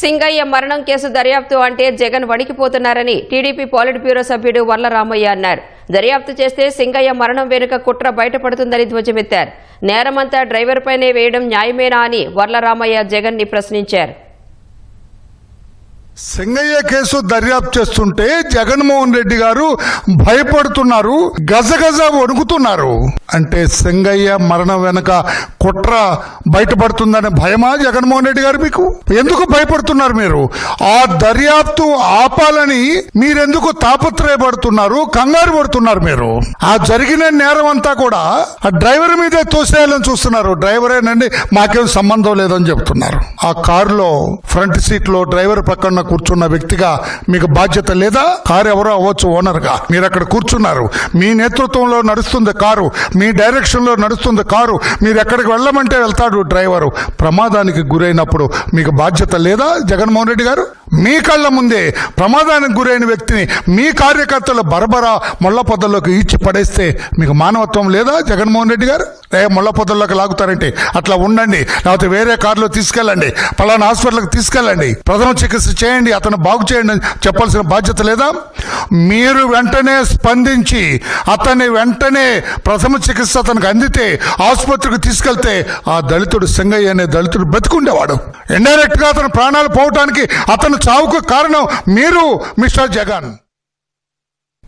సింగయ్య మరణం కేసు దర్యాప్తు అంటే జగన్ వణికిపోతున్నారని టీడీపీ పాలిట్ బ్యూరో సభ్యుడు వర్ల రామయ్య అన్నారు. దర్యాప్తు చేస్తే సింగయ్య మరణం వెనుక కుట్ర బయటపడుతుందని ధ్వజమెత్తారు. నేరమంతా డ్రైవర్ పైనే వేయడం న్యాయమేనా అని వర్ల రామయ్య జగన్ని ప్రశ్నించారు. సింగయ్య కేసు దర్యాప్తు చేస్తుంటే జగన్మోహన్ రెడ్డి గారు భయపడుతున్నారు గజగజ వణుకుతున్నారు. అంటే సింగయ్య మరణం వెనక కుట్ర బయటపడుతుందనే భయమా జగన్మోహన్ రెడ్డి గారు మీకు? ఎందుకు భయపడుతున్నారు మీరు? ఆ దర్యాప్తు ఆపాలని మీరెందుకు తాపత్రయపడుతున్నారు కంగారు పడుతున్నారు మీరు? ఆ జరిగిన నేరం అంతా కూడా ఆ డ్రైవర్ మీదే తోసేయాలని చూస్తున్నారు. డ్రైవరేనండి మాకేం సంబంధం లేదని చెప్తున్నారు. ఆ కారులో ఫ్రంట్ సీట్లో డ్రైవర్ పక్కన కూర్చున్న వ్యక్తిగా మీకు బాధ్యత లేదా? కారు ఎవరో అవ్వచ్చు ఓనర్గా. మీరు అక్కడ కూర్చున్నారు. మీ నేతృత్వంలో నడుస్తుంది కారు. మీ డైరెక్షన్లో నడుస్తుంది కారు. మీరు ఎక్కడికి వెళ్ళమంటే వెళ్తాడు డ్రైవరు. ప్రమాదానికి గురైనప్పుడు మీకు బాధ్యత లేదా జగన్మోహన్ రెడ్డి గారు? మీ కళ్ళ ముందే ప్రమాదానికి గురైన వ్యక్తిని మీ కార్యకర్తల బరబరా ముళ్ళ ఇచ్చి ఈడ్చి పడేస్తే మీకు మానవత్వం లేదా? జగన్మోహన్ రెడ్డి గారు? రే ముళ్ళ లాగుతారంటే అట్లా ఉండండి. లేకపోతే వేరే కారులో తీసుకెళ్ళండి. పలానా హాస్పిటల్కి తీసుకెళ్ళండి. ప్రథమ చికిత్స చేయండి. అతను బాగు చేయండి. చెప్పాల్సిన బాధ్యత లేదా? మీరు వెంటనే స్పందించి అతన్ని వెంటనే ప్రథమ చికిత్స అతనికి అందితే ఆసుపత్రికి తీసుకెళ్తే ఆ దళితుడు సింగయ్య అనే దళితుడు బతికుండేవాడు ఇండైరెక్ట్గా అతను ప్రాణాలు పోవటానికి అతను చావుకు కారణం మీరు మిస్టర్ జగన్.